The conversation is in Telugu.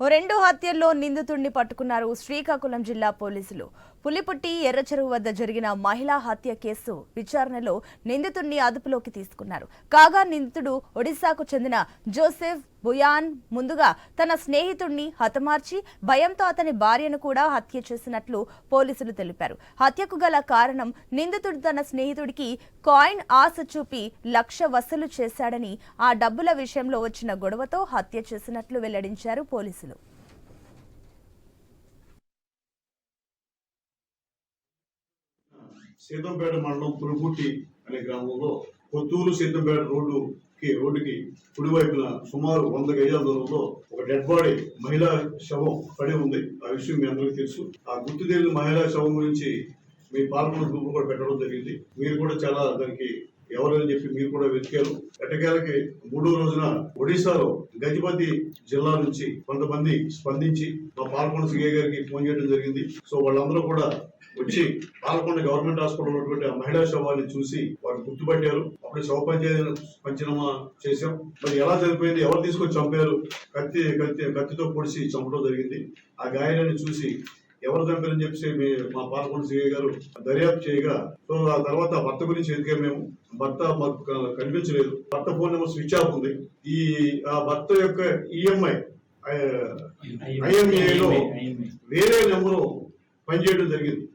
ఓ రెండు హత్యల్లో నిందితుడిని పట్టుకున్నారు శ్రీకాకుళం జిల్లా పోలీసులు. పులిపుట్టి ఎర్రచెరువు వద్ద జరిగిన మహిళా హత్య కేసు విచారణలో నిందితుడిని అదుపులోకి తీసుకున్నారు. కాగా నిందితుడు ఒడిశాకు చెందిన జోసెఫ్ బుయాన్ ముందుగా తన స్నేహితుడిని హతమార్చి భయంతో అతని భార్యను కూడా హత్య చేసినట్లు పోలీసులు తెలిపారు. హత్యకు గల కారణం నిందితుడు తన స్నేహితుడికి కాయిన్ ఆశ చూపి లక్ష వసూలు చేశాడని ఆ డబ్బుల విషయంలో వచ్చిన గొడవతో హత్య చేసినట్లు వెల్లడించారు పోలీసులు. సీతంపేట మండలం పులిపుట్టి అనే గ్రామంలో కొత్తూరు సీతంపేట కి రోడ్డుకి కుడివైపున సుమారు వంద గజాల దూరంలో ఒక డెడ్ బాడీ మహిళా శవం పడి ఉంది. ఆ విషయం మీ అందరికీ తెలుసు. ఆ గుర్తు తెలియని మహిళా శవం గురించి మీ పాల్గొన్న గ్రూప్ కూడా పెట్టడం జరిగింది. మీరు కూడా చాలా దానికి ఎవరని చెప్పి మీరు కూడా వెతికారు. ఎట్టకేలకి మూడో రోజున ఒడిశాలో గజపతి జిల్లా నుంచి కొంతమంది స్పందించి మా పాల్గొన సిఐ గారికి ఫోన్ చేయడం జరిగింది. సో వాళ్ళందరూ కూడా వచ్చి పాల్గొండ గవర్నమెంట్ హాస్పిటల్ ఉన్నటువంటి ఆ మహిళా శవాన్ని చూసి వారు గుర్తుపట్టారు. అప్పుడు శవ పంచ- పంచనామా చేశాం. మరి ఎలా చనిపోయింది ఎవరు తీసుకొని చంపారు? కత్తి కత్తి కత్తితో పొడిచి చంపడం జరిగింది. ఆ గాయాలను చూసి ఎవరు చంపారని చెప్పి మీ పాల్గొండ సిఐ గారు దర్యాప్తు చేయగా సో ఆ తర్వాత భర్త గురించి ఎదిగా మేము? భర్త మాకు కనిపించలేదు. భర్త ఫోన్ నెంబర్ స్విచ్ ఆఫ్ ఉంది. ఈ ఆ భర్త యొక్క ఈఎంఐ ఐఎంఏలో వేరే నెంబరు పనిచేయడం జరిగింది.